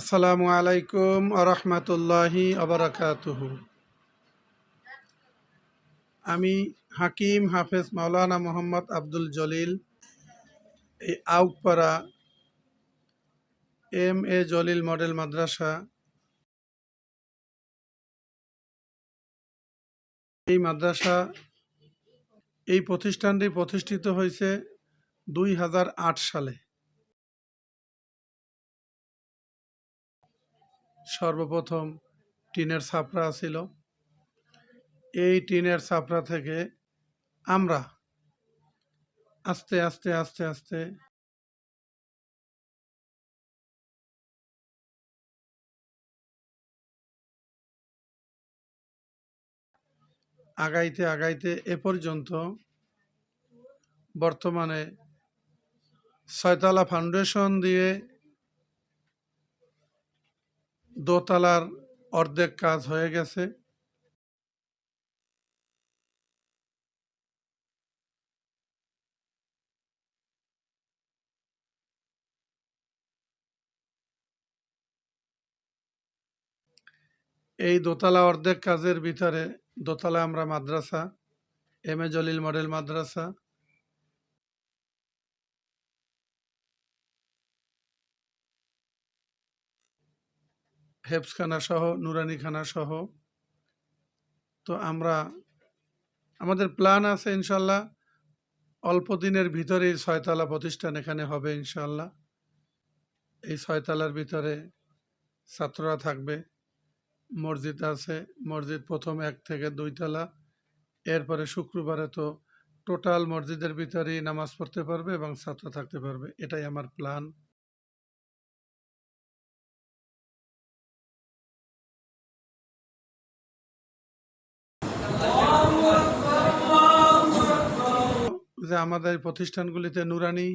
আসসালামু আলাইকুম আরহামতুল্লাহি আবরাকাতুহু আমি হাকিম হাফেজ মাওলানা মোহাম্মদ আব্দুল জলিল, এই Aukpara M A Jalil model মাদ্রাসা, এই মাদ্রাসা, এই প্রতিষ্ঠানটি প্রতিষ্ঠিত হয়েছে দুই হাজার আট সালে। সর্বপ্রথম টিনের ছাপড়া ছিল। এই টিনের ছাপড়া থেকে আমরা আস্তে আস্তে আস্তে আস্তে আগাইতে আগাইতে এ পর্যন্ত বর্তমানে ছয়তলা ফাউন্ডেশন দিয়ে দোতলার অর্ধেক কাজ হয়ে গেছে। এই দোতলা অর্ধেক কাজের ভিতরে দোতলা আমরা মাদ্রাসা এম এ জলিল মডেল মাদ্রাসা হেফসখানা সহ, নুরানি খানা সহ। তো আমরা, আমাদের প্ল্যান আছে ইনশাল্লাহ, অল্প দিনের ভিতরেই ছয়তলা প্রতিষ্ঠান এখানে হবে ইনশাল্লাহ। এই ছয়তলার ভিতরে ছাত্ররা থাকবে। মসজিদ আছে, মসজিদ প্রথম এক থেকে দুইতলা। এরপরে শুক্রবারে তো টোটাল মসজিদের ভিতরেই নামাজ পড়তে পারবে এবং ছাত্র থাকতে পারবে। এটাই আমার প্ল্যান যে আমাদের প্রতিষ্ঠানগুলিতে নুরানি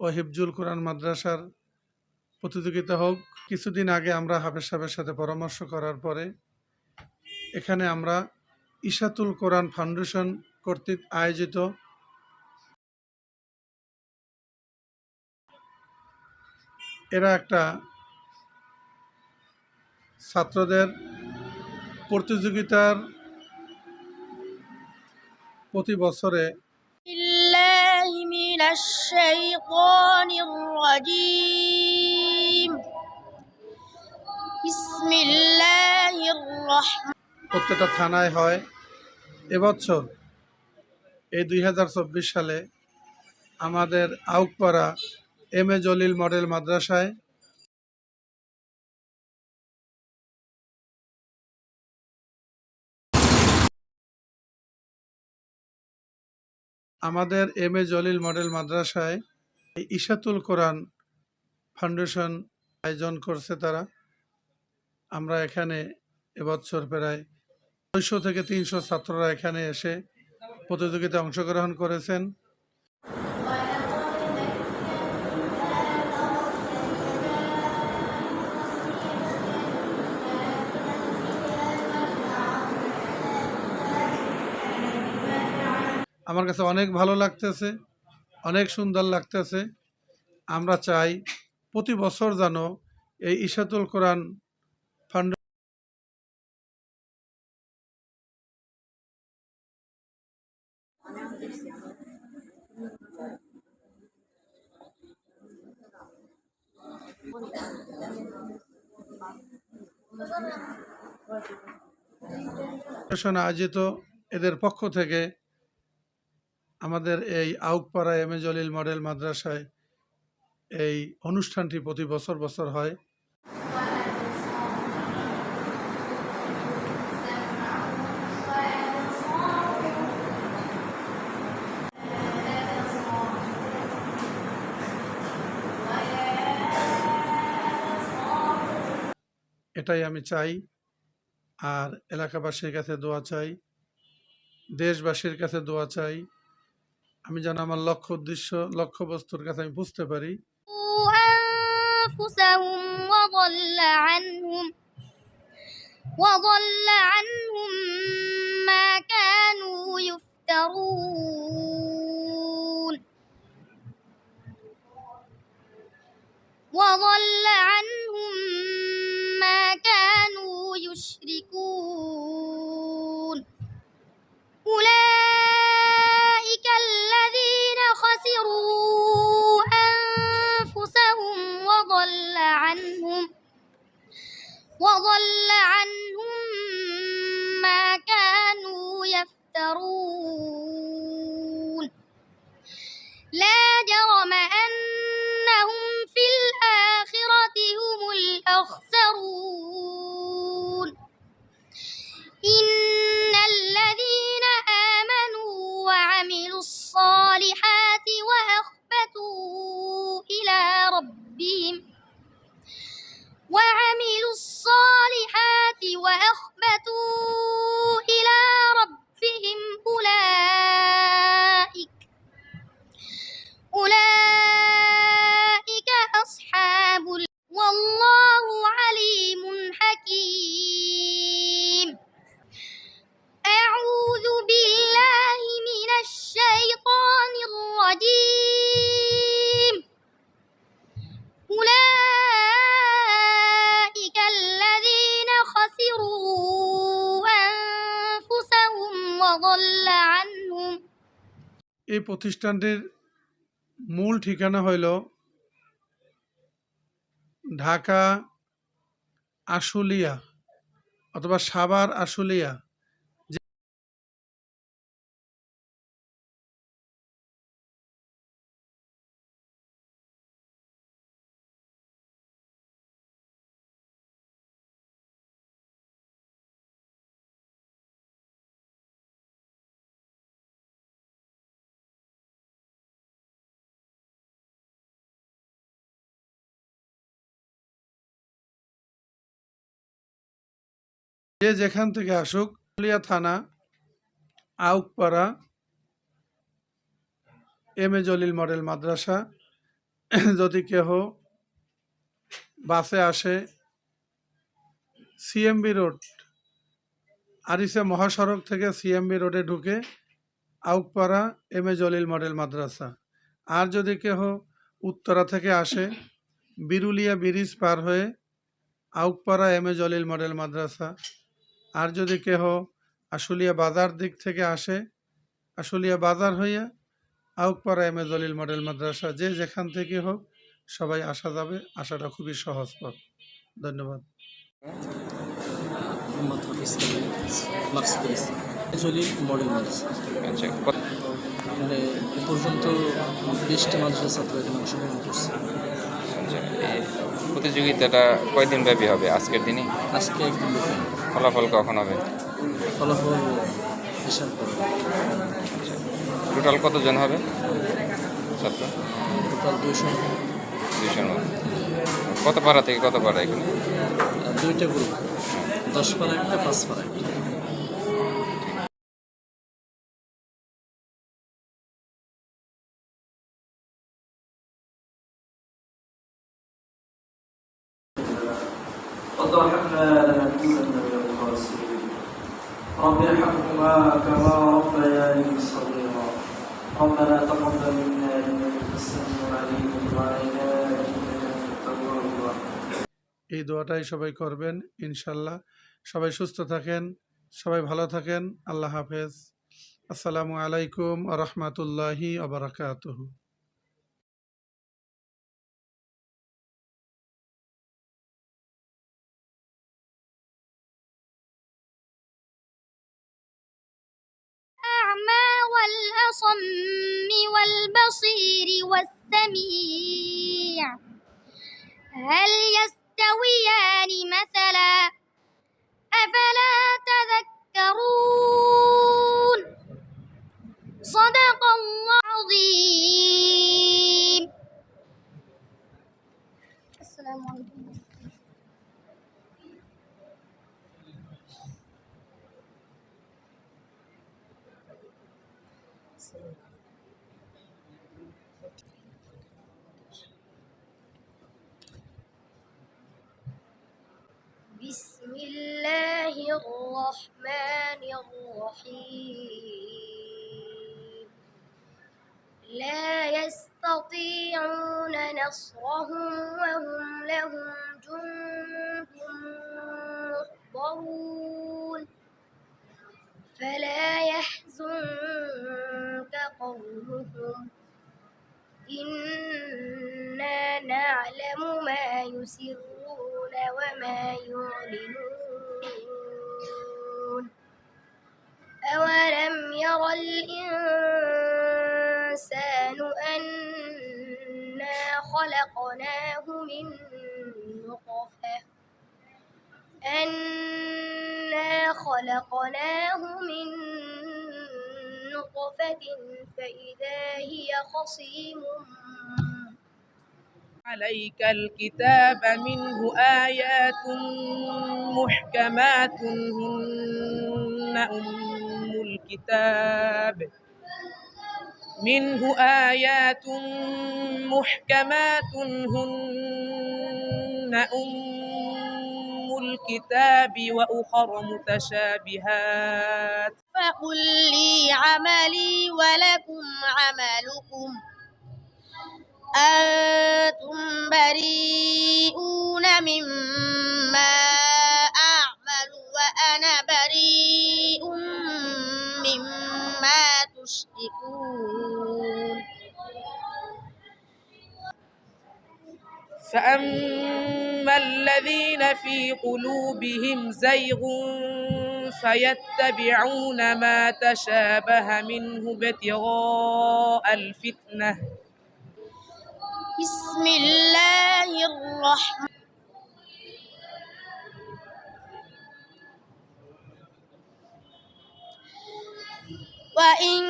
ও হিফজুল কোরআন মাদ্রাসার প্রতিযোগিতা হোক, কিছুদিন আগে আমরা হাফেজ সাহেবের সাথে পরামর্শ করার পরে এখানে আমরা ইশাতুল কোরআন ফাউন্ডেশন কর্তৃক আয়োজিত এরা একটা ছাত্রদের প্রতিযোগিতার প্রতি বছরে الشيطان الرجيم بسم الله الرحمن প্রত্যেকটা থানায় হয় এবছর এই দুই সালে আমাদের Aukpara M A Jalil model মাদ্রাসায় আমাদের এম এ জলিল মডেল মাদ্রাসায় ইশাতুল কোরআন ফাউন্ডেশন আয়োজন করছে তারা। আমরা এখানে এবছর প্রায় দুইশো থেকে তিনশো ছাত্ররা এখানে এসে প্রতিযোগিতায় অংশগ্রহণ করেছেন। আমার কাছে অনেক ভালো লাগতেছে, অনেক সুন্দর লাগতেছে। আমরা চাই প্রতি বছর যেন এই ইশাতুল কোরআন ফান্ড আয়োজিত এদের পক্ষ থেকে আমাদের এই Aukpara M A Jalil model মাদ্রাসায় এই অনুষ্ঠানটি প্রতি বছর বছর হয়। এটাই আমি চাই, আর এলাকাবাসীর কাছে দোয়া চাই, দেশবাসীর কাছে দোয়া চাই আমি যেন আমার লক্ষ্য উদ্দেশ্য লক্ষ্য বস্তুর কাছে আমি বুঝতে পারি। وضل عنهم ما كانوا يفترون. وضل عنهم ما كانوا يشركون. أولئك خسروا أنفسهم وضل عنهم وضل عنهم ما كانوا يفترون. لا جرم أنهم في الآخرة هم الأخسرون. ربهم وعملوا الصالحات এই প্রতিষ্ঠানটির মূল ঠিকানা হইল ঢাকা আশুলিয়া অথবা সাভার আশুলিয়া। যে যেখান থেকে আসুক আশুলিয়া থানা, Aukpara, M A Jalil model মাদ্রাসা, যদি কেহ বাসে আসে, সিএমবি রোড, আরিসে মহাসড়ক থেকে সিএমবি রোডে ঢুকে Aukpara, M A Jalil model মাদ্রাসা। আর যদি কেহ উত্তরা থেকে আসে, বিরুলিয়া ব্রিজ পার হয়ে Aukpara, M A Jalil model মাদ্রাসা। আর যদি কেহ আশুলিয়া বাজার দিক থেকে আসে আশুলিয়া বাজার হইয়া Aukpara M A Jalil model মাদ্রাসা যে যেখান থেকে হোক সবাই আসা যাবে আসাটা খুবই সহজ পথ। ধন্যবাদ। জলিল মডেল মাদ্রাসা। আচ্ছা কত- পর্যন্ত বিশটা মাদ্রাসা ছাত্র এখানে অংশগ্রহণ করছে। আচ্ছা, প্রতিযোগিতাটা কয়দিন ব্যাপী হবে? আজকের দিনে আজকে একদিন ব্যাপী। ফলাফল কখন হবে ফলাফল হিসাব করে টোটাল কতজন হবে ছাত্র টোটাল দুইশো দুইশোর মতো কত পাড়া থেকে কত পাড়া এখানে দুইটা গ্রুপ দশ পারা একটা পাঁচ পারা একটা وضحكنا لنكونن من الخاسرين رب ارحمهما كما ربياني صغيرا ربنا تقبل منا انك انت السميع العليم وتب علينا انك انت التواب الرحيم এই দোয়াটাই সবাই করবেন ইনশাল্লাহ সবাই সুস্থ থাকেন সবাই ভালো থাকেন আল্লাহ হাফেজ আসসালামু আলাইকুম আ রহমতুল্লাহি আবরাকাতুহু الأعمى والأصم والبصير والسميع. هل يستويان مثلا؟ أفلا تذكرون. صدق الله العظيم. السلام عليكم بسم الله الرحمن الرحيم لا يستطيعون نصرهم وهم لهم جند محضرون فلا يحزنك قولهم إنا نعلم ما يسرون وما يعلنون أولم ير الإنسان خلقناه من نطفة أنا خلقناه من نطفة فإذا هي خصيم. عليك الكتاب منه آيات محكمات هن أم الكتاب. منه آيات محكمات هن أم الكتاب وأخر متشابهات. فقل لي عملي ولكم عملكم. أنتم بريئون مما أعمل وأنا بريء تشركون فأما الذين في قلوبهم زيغ فيتبعون ما تشابه منه ابتغاء الفتنة. بسم الله الرحمن وإن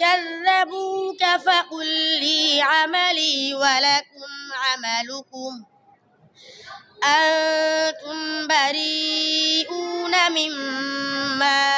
كذبوك فقل لي عملي ولكم عملكم أنتم بريئون مما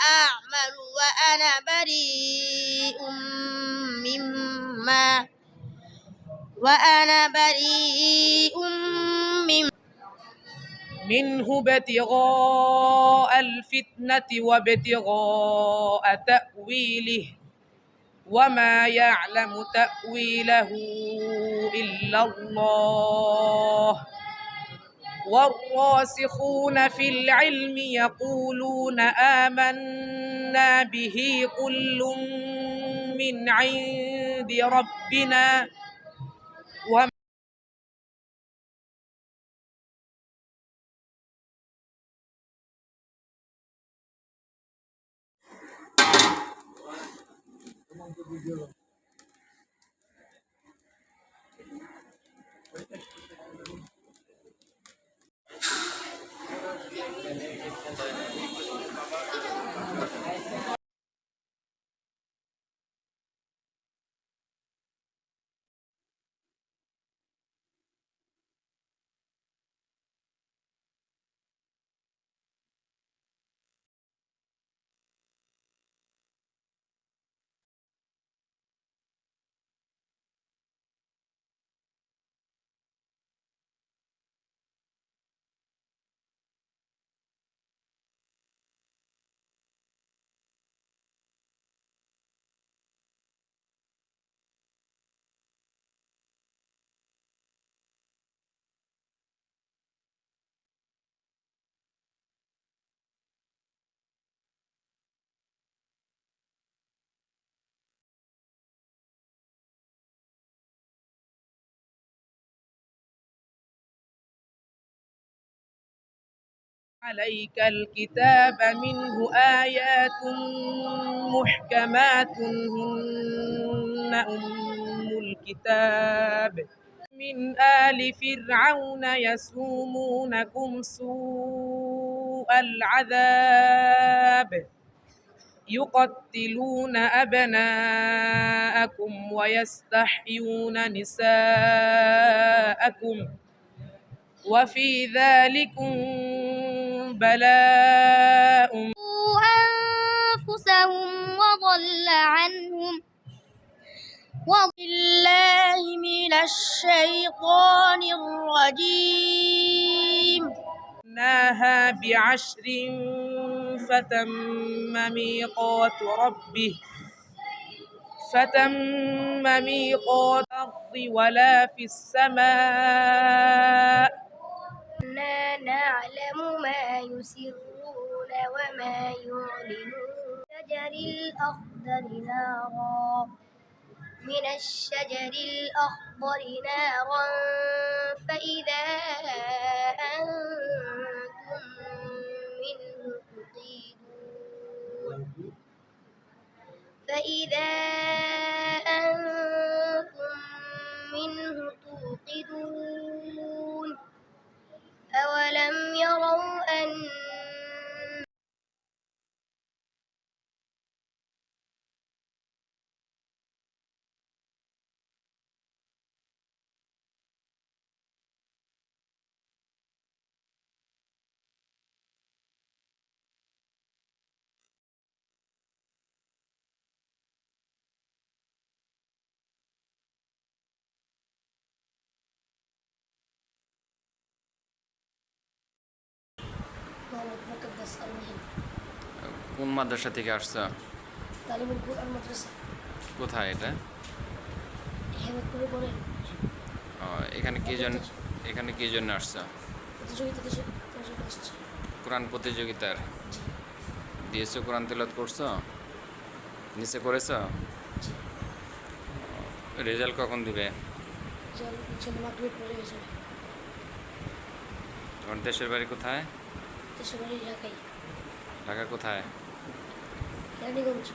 أعمل وأنا بريء مما وأنا بريء منه ابتغاء الفتنة وابتغاء تأويله وما يعلم تأويله إلا الله. والراسخون في العلم يقولون آمنا به كل من عند ربنا. Yeah. عليك الكتاب منه آيات محكمات هن أم الكتاب. من آل فرعون يسومونكم سوء العذاب. يقتلون أبناءكم ويستحيون نساءكم. وفي ذلكم بلاء. أنفسهم وضل عنهم. وبالله من الشيطان الرجيم. ناها بعشر فتم ميقات ربه. فتم ميقات الأرض ولا في السماء. إنا نعلم ما يسرون وما يعلنون. شجر الأخضر نارا. من الشجر الأخضر نارا. فإذا أنتم منه تقيدون فإذا মোহাম্মদ মুকদ্দাস আল মহিন কোন মাদ্রাসা থেকে আসছো? তালিমুল কুরআন মাদ্রাসা কোথায় এটা? হেমতপুরে পড়ে ও, এখানে কি জন্য এখানে কি জন্য আসছো? কোরআন প্রতিযোগিতার। দিয়েছ কোরআন তেলত করছ? নিচে করেছ? রেজাল্ট কখন দিবে? তোমার দেশের বাড়ি কোথায়? দেশের বাড়ি ঢাকাই ঢাকা কোথায়? রানীগঞ্জ।